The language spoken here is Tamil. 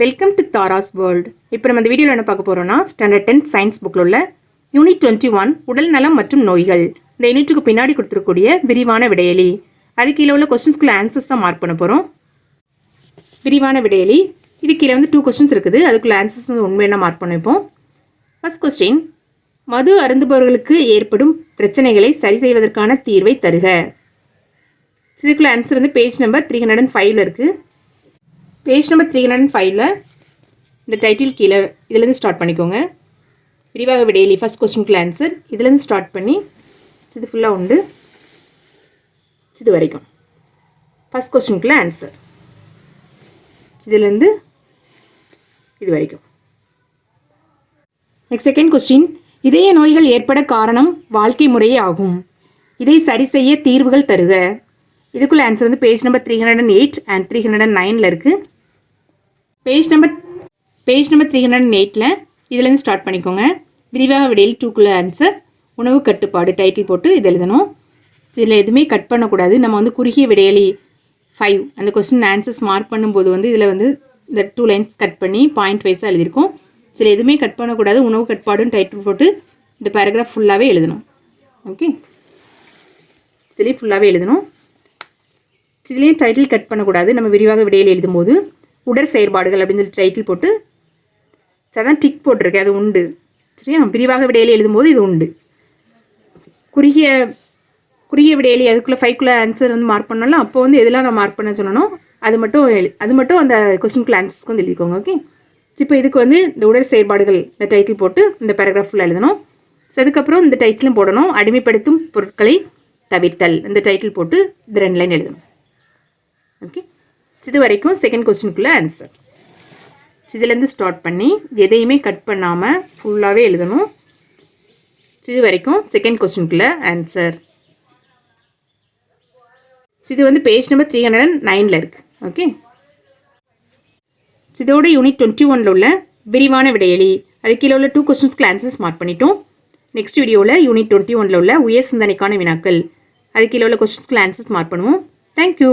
வெல்கம் டு தாராஸ் வேர்ல்டு இப்போ நம்ம இந்த வீடியோவில் என்ன பார்க்க போகிறோம்னா ஸ்டாண்டர்ட் டென்த் சயின்ஸ் புக்கில் உள்ள யூனிட் டுவெண்ட்டி ஒன் உடல் நலம் மற்றும் நோய்கள். இந்த யூனிட்டுக்கு பின்னாடி கொடுத்துருக்கக்கூடிய விரிவான விடையலி. அது கீழே உள்ள கொஸ்டின்ஸ்குள்ள ஆன்சர்ஸ் தான் மார்க் பண்ண போகிறோம் விரிவான விடையலி. இது கீழே வந்து டூ கொஸ்டின்ஸ் இருக்குது. அதுக்குள்ள ஆன்சர்ஸ் வந்து உண்மையான மார்க் பண்ணிப்போம் ஃபஸ்ட் கொஸ்டின் மது அருந்துபவர்களுக்கு ஏற்படும் பிரச்சனைகளை சரி செய்வதற்கான தீர்வை தருக. இதுக்குள்ள ஆன்சர் வந்து page number three hundred and ஃபைவ்ல இருக்குது பேஜ் நம்பர் த்ரீ ஹண்ட்ரட் ஃபைவ்ல இந்த டைட்டில் கீழே இதுலேருந்து ஸ்டார்ட் பண்ணிக்கோங்க. விரிவாக விடையிலி. ஃபஸ்ட் கொஸ்டினுக்குள்ள ஆன்சர் இதுலேருந்து ஸ்டார்ட் பண்ணி இது ஃபுல்லாக உண்டு. இது வரைக்கும். ஃபஸ்ட் கொஸ்டினுக்குள்ள ஆன்சர் இதுலேருந்து இது வரைக்கும். நெக்ஸ்ட் செகண்ட் கொஸ்டின் இதய நோய்கள் ஏற்பட காரணம் வாழ்க்கை முறையே ஆகும். இதை சரி செய்ய தீர்வுகள் தருக. இதுக்குள்ள ஆன்சர் வந்து page number three hundred and eight and three hundred and நைனில் இருக்குது page number page number three hundred and எயிட்டில் இதுலேருந்து ஸ்டார்ட் பண்ணிக்கோங்க. விரிவாக விடையில் டூக்குள்ள ஆன்சர் உணவு கட்டுப்பாடு டைட்டில் போட்டு இது எழுதணும். இதில் எதுவுமே கட் பண்ணக்கூடாது. நம்ம வந்து குறுகிய விடையலி ஃபைவ் அந்த கொஸ்டின் ஆன்சர்ஸ் மார்க் பண்ணும்போது வந்து இதில் வந்து இந்த டூ லைன்ஸ் கட் பண்ணி பாயிண்ட் வைஸாக எழுதியிருக்கோம். இதில் எதுவுமே கட் பண்ணக்கூடாது. உணவு கட்டுப்பாடுன்னு டைட்டில் போட்டு இந்த பேராகிராஃப் ஃபுல்லாகவே எழுதணும். ஓகே இதுலேயும் ஃபுல்லாகவே எழுதணும். இதுலேயும் டைட்டில் கட் பண்ணக்கூடாது. நம்ம விரிவாக விடையில் எழுதும்போது உடற் செயற்பாடுகள் அப்படின்னு சொல்லி டைட்டில் போட்டு அதான் டிக் போட்டிருக்கேன் அது உண்டு. சரியா? விரிவாக விடையிலே எழுதும்போது இது உண்டு. குறுகிய குறுகிய விடையிலி அதுக்குள்ளே ஃபைவ்க்குள்ளே ஆன்சர் வந்து மார்க் பண்ணலாம் அப்போ வந்து எதெல்லாம் நான் மார்க் பண்ண சொல்லணும் அது மட்டும் எழு அது மட்டும் அந்த கொஸ்டின்குள்ள ஆன்சர்ஸ்க்கு வந்து எழுதிக்கோங்க ஓகே இப்போ இதுக்கு வந்து இந்த உடற் செயற்பாடுகள் இந்த டைட்டில் போட்டு இந்த பேராகிராஃப் ஃபுல்லாக எழுதணும். ஸோ அதுக்கப்புறம் இந்த டைட்டிலும் போடணும். அடிமைப்படுத்தும் பொருட்களை தவிர்த்தல் இந்த டைட்டில் போட்டு இந்த ரெண்டு லைன் எழுதணும். ஓகே இது வரைக்கும் செகண்ட் கொஸ்டினுக்குள்ளே ஆன்சர் இதுலேருந்து ஸ்டார்ட் பண்ணி எதையுமே கட் பண்ணாமல் ஃபுல்லாகவே எழுதணும். இது வரைக்கும் செகண்ட் கொஸ்டினுக்குள்ளே ஆன்சர் இது வந்து page number three hundred and நைனில் இருக்குது ஓகே இதோட யூனிட் டுவெண்ட்டி ஒனில் உள்ள விரிவான விடையலி. அது கீழே உள்ள டூ கொஸ்டின்ஸ்க்கு ஆன்சர்ஸ் மார்க் பண்ணிட்டோம். நெக்ஸ்ட் வீடியோவில் யூனிட் டுவெண்ட்டி ஒனில் உள்ள உயர் சிந்தனைக்கான வினாக்கள். அது கீழே உள்ள கொஸ்டின்ஸ்க்கு ஆன்சர்ஸ் மார்க் பண்ணுவோம். Thank you